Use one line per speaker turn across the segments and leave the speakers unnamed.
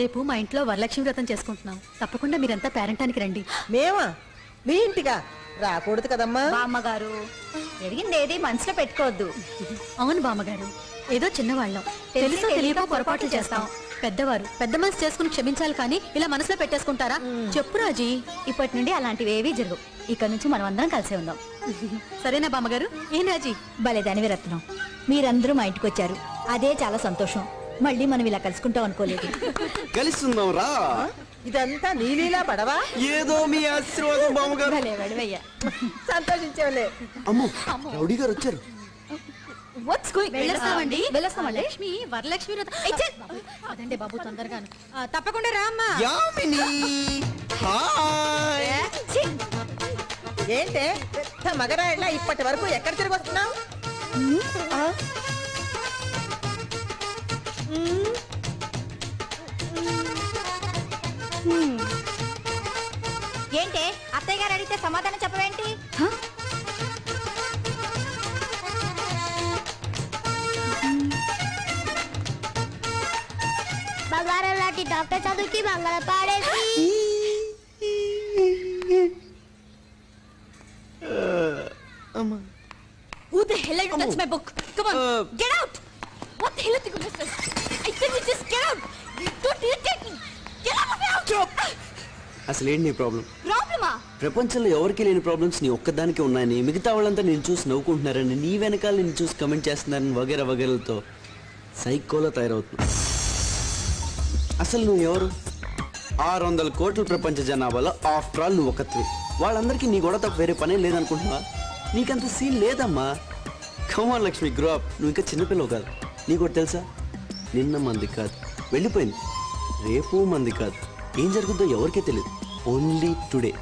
రేపు మా ఇంట్లో వరలక్ష్మి వ్రతం చేసుకుంటున్నాం. తప్పకుండా మీరంతా పేరంటానికి రండి.
మేమా? మీ ఇంటిగా రాకూడదు కదమ్మా.
బామ్మగారు జరిగింది ఏది మనసులో పెట్టుకోవద్దు.
అవును బామ్మగారు ఏదో చిన్నవాళ్ళం. తెలుసో తెలియక పొరపాట్లు చేస్తాం. పెద్దవారు పెద్ద మనసు చేసుకుని క్షమించాలి కానీ ఇలా మనసులో పెట్టేసుకుంటారా? చెప్పు రాజీ.
ఇప్పటి నుండి అలాంటివి ఏవీ జరగవు. ఇక నుంచి మనం అందరం కలిసే ఉందాం.
సరేనా బామ్మగారు? ఏం రాజీ?
భలే దానివి రత్నం మీరందరూ మా ఇంటికి వచ్చారు. అదే చాలా సంతోషం. మళ్ళీ మనం ఇలా కలుసుకుంటాం అనుకోలేదు.
కలుస్తుందాం రా
ఇదంతా నీలీలా పడవా?
ఏదో మీ ఆశీర్వాదం బామ్మగారు.
భలే వడివయ్యా
సంతోషించేవలే
అమ్మో రౌడీ గారు వచ్చారు.
వాట్స్ గోయింగ్
వెళ్ళొస్తామండి.
వెళ్ళొస్తామండి.
లక్ష్మి వరలక్ష్మి వ్రతం. అదండి బాబు తొందరగాను. ఆ, తప్పకుండా రా అమ్మా.
యామిని. హాయ్.
ఏంటే? పెద్ద మగరాయిలా ఇప్పటి వరకు ఎక్కడ తిరిగి వస్తున్నావు?
అడిగితే సమాధానం చెప్పవేంటి
బంగారం లాంటి డాక్టర్ చదువుకి మంగళ పాడేసి
Who the hell are you touch my book? Come on,
Uh,
get out! What the hell are you doing, mister? I said you just get out! Don't irritate me! Get out of my house!
అసలు ఏంటి నీ problem ప్రపంచంలో ఎవరికి లేని problems నీ ఒక్కదానికి ఉన్నాయని మిగతా వాళ్ళంతా నేను చూసి నవ్వుకుంటున్నారని నీ వెనకాల నేను చూసి కమెంట్ చేస్తున్నారని వగేర వగేరలతో సైకోలో తయారవుతున్నా అసలు నువ్వు ఎవరు? ఆరు వందల కోట్ల ప్రపంచ జనాభాలో ఆఫ్టర్ ఆల్ నువ్వు ఒకత్వి వాళ్ళందరికీ నీ గొడవ తప్ప వేరే పనే లేదనుకుంటున్నావా? నీకంత సీన్ లేదమ్మా. కమాన్ లక్ష్మి గ్రో అప్ నువ్వు ఇంకా చిన్నపిల్లవు కాదు. నీకు ఒకటి తెలుసా? నిన్న మంది కాదు. వెళ్ళిపోయింది. రేపు మంది కాదు. ఏం జరుగుతుందో ఎవరికీ తెలియదు ఓన్లీ టుడే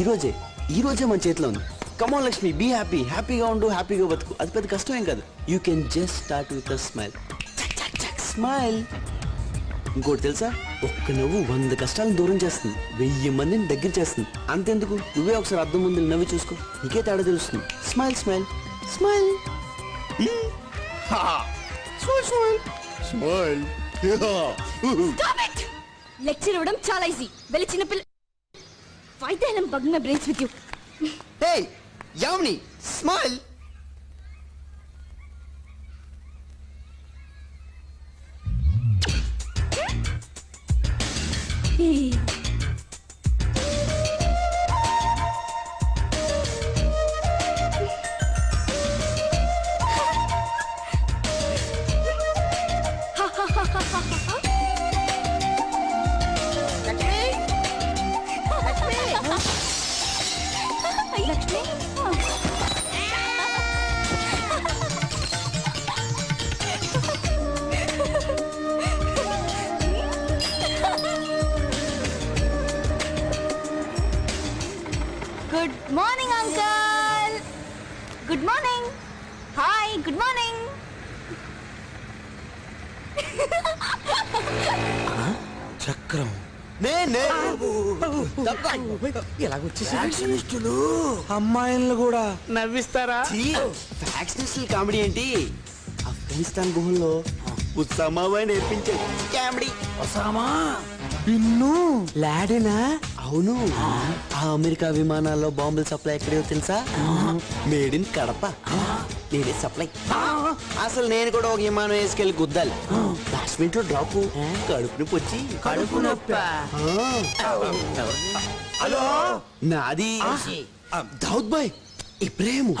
ఈరోజే ఈరోజే మన చేతిలో ఉంది. కమాన్ లక్ష్మి బీ హ్యాపీ హ్యాపీగా ఉండు హ్యాపీగా బతుకు. అది పెద్ద కష్టం ఏం కాదు. You can just start with a smile smile ఇంకోటి తెలుసా? ఒక్క నవ్వు వంద కష్టాలను దూరం చేస్తుంది. వెయ్యి మందిని దగ్గర చేస్తుంది. అంతెందుకు? నువ్వే ఒకసారి అద్దం ముందు నవ్వి చూసుకో. నీకే తేడా తెలుస్తుంది. Smile smile smile smile
it! Lecture ఇవ్వడం చాలా ఈజీ వెళ్ళి చిన్నపిల్ల Why the hell am bugging my brains with you?
hey, Yamini,
smile. Hey. Morning uncle good morning hi good morning
Chakram. నేనే.
అమ్మాయిలను కూడా. నవ్విస్తారా?
ఫ్యాక్షనిస్టులు కామెడీ ఏంటి? ఆఫ్ఘనిస్తాన్ గుహల్లో ఉత్సామాబాయ్ నేర్పించాడు కామెడీ
బిన్ను
లాడేనా? అవును. ఆ అమెరికా విమానాల్లో బాంబుల సప్లై ఎక్కడో తెలుసా? Made in Kadapa. నేనే సప్లై. అసలు నేను కూడా ఒక విమానం వేసుకెళ్ళి గుద్దాలి. లాస్ట్ మినిట్లో డ్రాప్. కడుపు నొప్పి వచ్చి.
కడుపు నొప్పి?
హలో? నాది. ఆ, దావుద్ బాయ్. ఇబ్రాహిం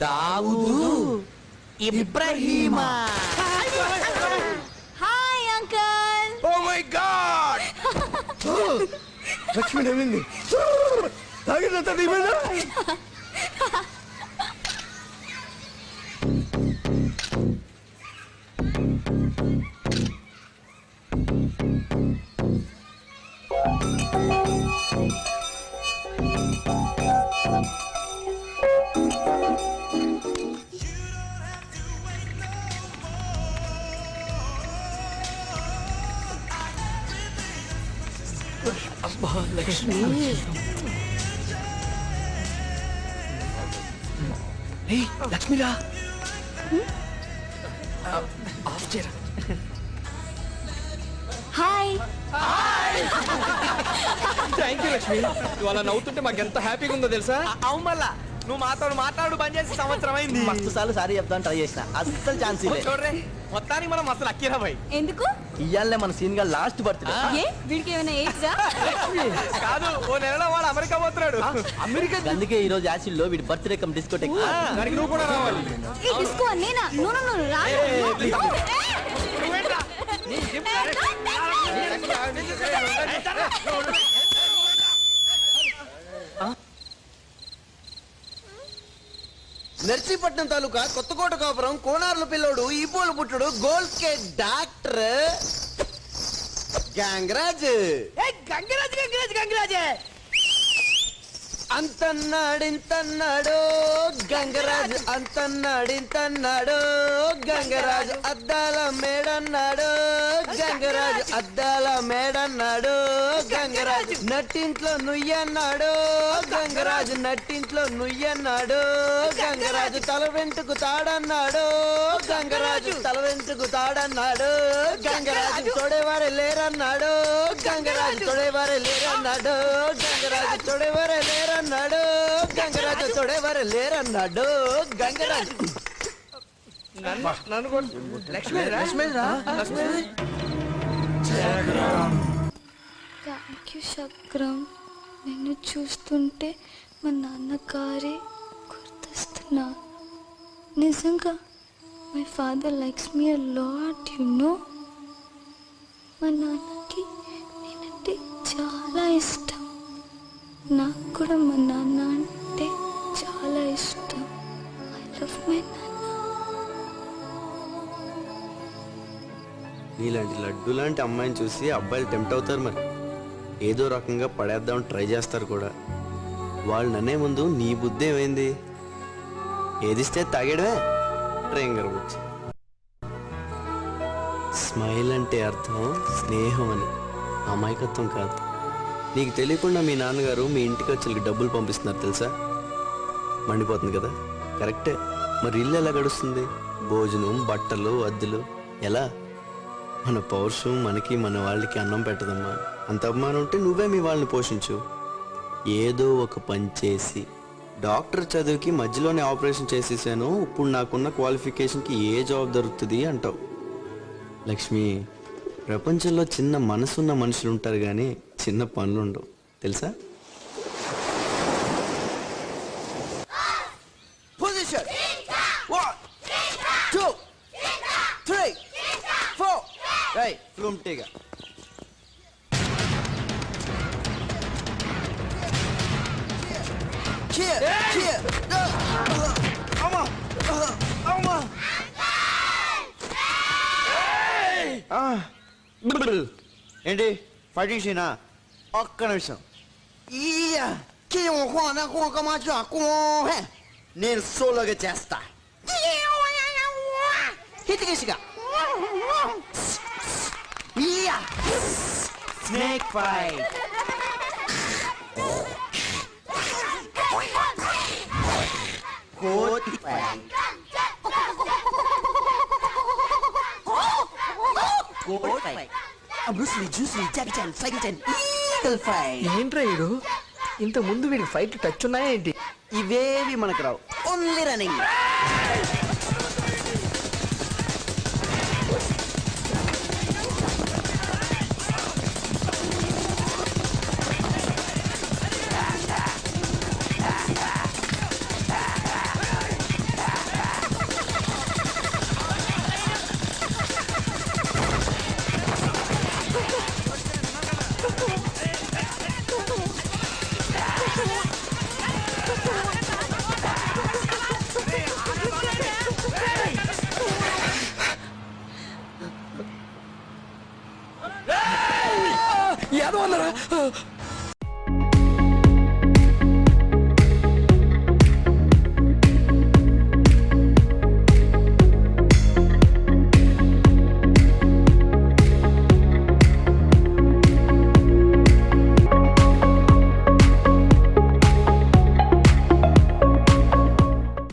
దావుదు. ఇబ్రహీమా? లక్ష్మి నవ్వింది తాగినంత నీ మీద లక్ష్మిరా
హాయ్.
Thank you Lakshmi. ఇవాళ నవ్వుతుంటే మాకు ఎంత హ్యాపీగా ఉందో తెలుసా?
అవును మళ్ళా నువ్వు మాతో మాట్లాడు బంద్ చేసి సంవత్సరం అయింది
మస్తు సార్లు సారీ చెప్తాను ట్రై చేసిన అస్సలు ఛాన్స్
చూడరే మొత్తానికి మనం అసలు అక్కిరా పోయి
ఎందుకు
ఇయ్యాలే మన సీన్గా లాస్ట్ బర్త్డే
వీడికి ఏమైనా
కాదు ఓ నెలలో వాడు అమెరికా పోతున్నాడు
అమెరికా
అందుకే ఈ రోజు యాసిడ్లో వీడి బర్త్డే కమ్ డిస్కోటెక్
దానికి నువ్వు కూడా రావాలి
ఏ డిస్కో నేనా నో నో నో రాను
నర్సీపట్నం తాలూకా కొత్తకోట కాపురం కోనార్ల పిల్లోడు ఈపోలు పుట్టుడు గోల్డ్ స్కేట్ డాక్టర్ గ్యాంగ్రాజ్
గంగరాజ్ గంగరాజ్ గంగరాజే.
అంతన్నాడు ఇంతన్నాడు గంగరాజు అంతన్నాడు ఇంతన్నాడు గంగరాజు అద్దాల మేడన్నాడు గంగరాజు అద్దాల మేడన్నాడు గంగరాజు. నట్టింట్లో నుయ్యన్నాడు గంగరాజు నట్టింట్లో నుయ్యన్నాడు గంగరాజు తల వెంటుకు తాడన్నాడు. గంగరాజు తల వెంటుకు తాడన్నాడు. గంగరాజు తొడేవారే లేరన్నాడు. గంగరాజు తొడేవారే లేరన్నాడు. గంగరాజు తొడేవారే లేరన్నాడు. గంగరాజు తొడేవారే లేరన్నాడు. గంగరాజు.
నన్ను లక్ష్మి లక్ష్మి లక్ష్మి.
థ్యాంక్ యూ శక్రం నిన్ను చూస్తుంటే మా నాన్నగారే నా. నిజంగా my father likes me lot you know మా నాన్నకి నేనంటే చాలా ఇష్టం. నాకు కూడా మా నాన్న అంటే చాలా ఇష్టం. ఐ లవ్ మై నాన్న.
నీలాంటి లడ్డు లాంటి అమ్మాయిని చూసి అబ్బాయిలు టెంప్ట్ అవుతారు మరి. ఏదో రకంగా పడేద్దామని ట్రై చేస్తారు కూడా. వాళ్ళు నన్నే ముందు నీ బుద్ధి ఏమైంది? ఏదిస్తే తాగాడవే ట్రైన్ వచ్చి స్మైల్ అంటే అర్థం స్నేహం అని అమాయకత్వం కాదు. నీకు తెలియకుండా మీ నాన్నగారు మీ ఇంటికి వచ్చి డబ్బులు పంపిస్తున్నారు తెలుసా? మండిపోతుంది కదా? కరెక్టే. మరి ఇల్లు ఎలా గడుస్తుంది? భోజనం బట్టలు అద్దెలు ఎలా? మన పౌరుషం మనకి మన వాళ్ళకి అన్నం పెట్టదమ్మా. అంత అభిమానం ఉంటే నువ్వే మీ వాళ్ళని పోషించు. ఏదో ఒక పని చేసి డాక్టర్ చదువుకి మధ్యలోనే ఆపరేషన్ చేసేసాను. ఇప్పుడు నాకున్న క్వాలిఫికేషన్కి ఏ జాబ్ దొరుకుతుంది అంటావు. లక్ష్మి ప్రపంచంలో చిన్న మనసున్న మనుషులు ఉంటారు కానీ చిన్న పనులు ఉండవు తెలుసా?
키에 키에
어머
어머 아 앤디
파이팅 신아
어까 나서 이야 기용 화나 고가
맞아 고해
내
솔로가
됐다 히트게 시가 이야 스네이크 파이트 కోతి పై Bruce Lee జూస్లీ Jackie Chan cycle Chan eagle ఫై
ఏంట్రా వీడు ఇంత ముందు వీడికి ఫైట్ టచ్ ఉన్నాయా ఏంటి
ఇవేవి మనకు రావు
ఓన్లీ రన్నింగ్ Oh!